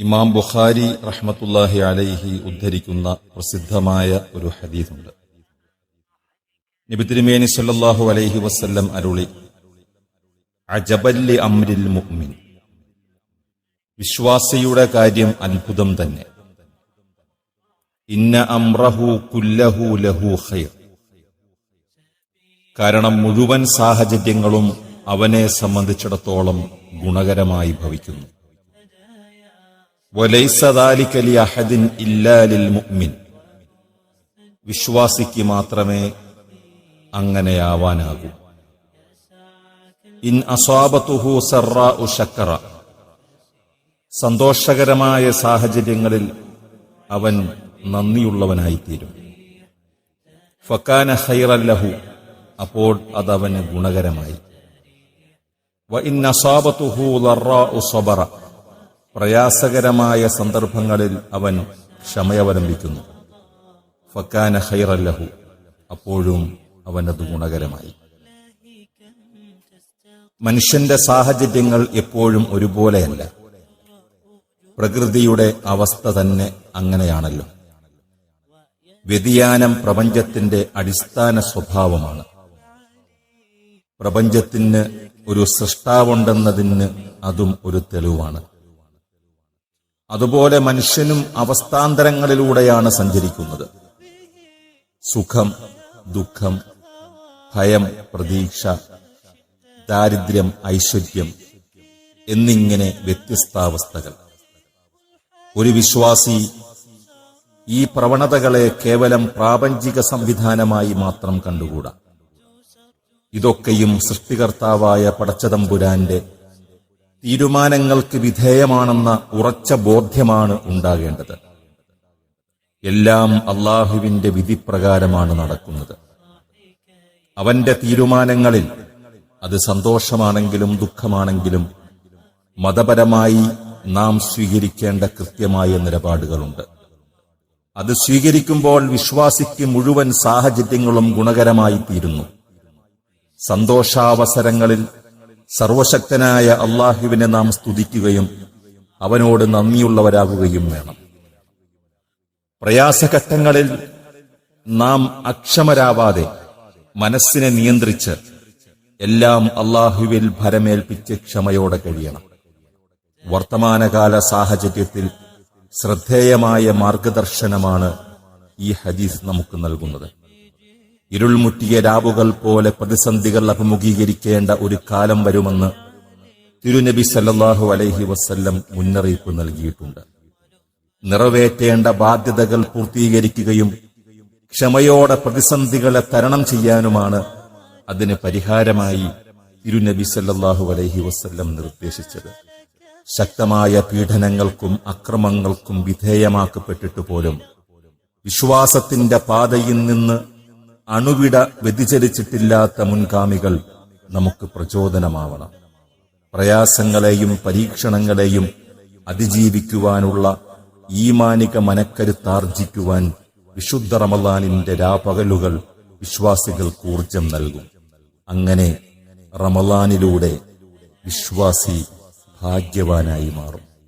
ഇമാം ബുഖാരി റഹ്മത്തുല്ലാഹി അലൈഹി ഉദ്ധരിക്കുന്ന പ്രസിദ്ധമായ ഒരു ഹദീസുണ്ട്. നബി സല്ലാഹു അലൈഹി വസ്ല്ലം അരുളി അജബല്ലി അമ്രിൽ മുഅ്മിൻ. വിശ്വാസിയുടെ കാര്യം അത്ഭുതം തന്നെ. ഇന്ന അംറഹു കുല്ലഹു ലഹു ഖൈർ. കാരണം മുഴുവൻ സാഹചര്യങ്ങളും അവനെ സംബന്ധിച്ചിടത്തോളം ഗുണകരമായി ഭവിക്കുന്നു. വിശ്വാസിക്ക് മാത്രമേ അങ്ങനെയാവാനാകൂ. ഇൻ അസ്വാബത്തുഹു സറാഉ ശക്കറ. സന്തോഷകരമായ സാഹചര്യങ്ങളിൽ അവൻ നന്ദിയുള്ളവനായിത്തീരും. ഫക്കാന ഹൈറല്ലഹു അപ്പോൾ അതവന് ഗുണകരമായി. വ ഇൻ അസ്വാബത്തുഹു ലറ ഉ സബറ. പ്രയാസകരമായ സന്ദർഭങ്ങളിൽ അവൻ ക്ഷമയവലംബിക്കുന്നു ഫക്കാന ഹൈറല്ലഹു അപ്പോഴും അവനത് ഗുണകരമായി. മനുഷ്യന്റെ സാഹചര്യങ്ങൾ എപ്പോഴും ഒരുപോലെയല്ല. പ്രകൃതിയുടെ അവസ്ഥ തന്നെ അങ്ങനെയാണല്ലോ. വ്യതിയാനം പ്രപഞ്ചത്തിന്റെ അടിസ്ഥാന സ്വഭാവമാണ്. പ്രപഞ്ചത്തിന് ഒരു സൃഷ്ടാവുണ്ടെന്നതിന് അതും ഒരു തെളിവാണ്. അതുപോലെ മനുഷ്യനും അവസ്ഥാന്തരങ്ങളിലൂടെയാണ് സഞ്ചരിക്കുന്നത്. സുഖം ദുഃഖം ഭയം പ്രതീക്ഷ ദാരിദ്ര്യം ഐശ്വര്യം എന്നിങ്ങനെ വ്യത്യസ്താവസ്ഥകൾ. ഒരു വിശ്വാസി ഈ പ്രവണതകളെ കേവലം പ്രാപഞ്ചിക സംവിധാനമായി മാത്രം കണ്ടുകൂടാ. ഇതൊക്കെയും സൃഷ്ടികർത്താവായ പടച്ചതമ്പുരാന്റെ തീരുമാനങ്ങൾക്ക് വിധേയമാണെന്ന ഉറച്ച ബോധ്യമാണ് ഉണ്ടാകേണ്ടത്. എല്ലാം അള്ളാഹുവിന്റെ വിധിപ്രകാരമാണ് നടക്കുന്നത്. അവന്റെ തീരുമാനങ്ങളിൽ അത് സന്തോഷമാണെങ്കിലും ദുഃഖമാണെങ്കിലും മതപരമായി നാം സ്വീകരിക്കേണ്ട കൃത്യമായ നിലപാടുകളുണ്ട്. അത് സ്വീകരിക്കുമ്പോൾ വിശ്വാസിക്ക് മുഴുവൻ സാഹചര്യങ്ങളും ഗുണകരമായി തീരുന്നു സന്തോഷാവസരങ്ങളിൽ സർവശക്തനായ അള്ളാഹുവിനെ നാം സ്തുതിക്കുകയും അവനോട് നന്ദിയുള്ളവരാകുകയും വേണം. പ്രയാസഘട്ടങ്ങളിൽ നാം അക്ഷമരാവാതെ മനസ്സിനെ നിയന്ത്രിച്ച് എല്ലാം അള്ളാഹുവിൽ ഭരമേൽപ്പിച്ച് ക്ഷമയോടെ കഴിയണം. വർത്തമാനകാല സാഹചര്യത്തിൽ ശ്രദ്ധേയമായ മാർഗദർശനമാണ് ഈ ഹദീസ് നമുക്ക് നൽകുന്നത്. ഇരുൾമുറ്റിയ രാവുകൾ പോലെ പ്രതിസന്ധികൾ അഭിമുഖീകരിക്കേണ്ട ഒരു കാലം വരുമെന്ന് തിരുനബി സല്ലാഹു അലൈഹി വസ്ല്ലം മുന്നറിയിപ്പ് നൽകിയിട്ടുണ്ട്. നിറവേറ്റേണ്ട ബാധ്യതകൾ പൂർത്തീകരിക്കുകയും ക്ഷമയോടെ പ്രതിസന്ധികളെ തരണം ചെയ്യാനുമാണ് അതിന് പരിഹാരമായി തിരുനബി സല്ലാഹു അലൈഹി വസ്ല്ലം നിർദ്ദേശിച്ചത്. ശക്തമായ പീഡനങ്ങൾക്കും അക്രമങ്ങൾക്കും വിധേയമാക്കപ്പെട്ടിട്ട് പോലും വിശ്വാസത്തിന്റെ പാതയിൽ നിന്ന് അണുവിട വ്യതിചരിച്ചിട്ടില്ലാത്ത മുൻഗാമികൾ നമുക്ക് പ്രചോദനമാവണം. പ്രയാസങ്ങളെയും പരീക്ഷണങ്ങളെയും അതിജീവിക്കുവാനുള്ള ഈമാനിക മനക്കരുത്താർജിക്കുവാൻ വിശുദ്ധ റമലാനിന്റെ രാപകലുകൾ വിശ്വാസികൾക്ക് ഊർജം നൽകും. അങ്ങനെ റമലാനിലൂടെ വിശ്വാസി ഭാഗ്യവാനായി മാറും.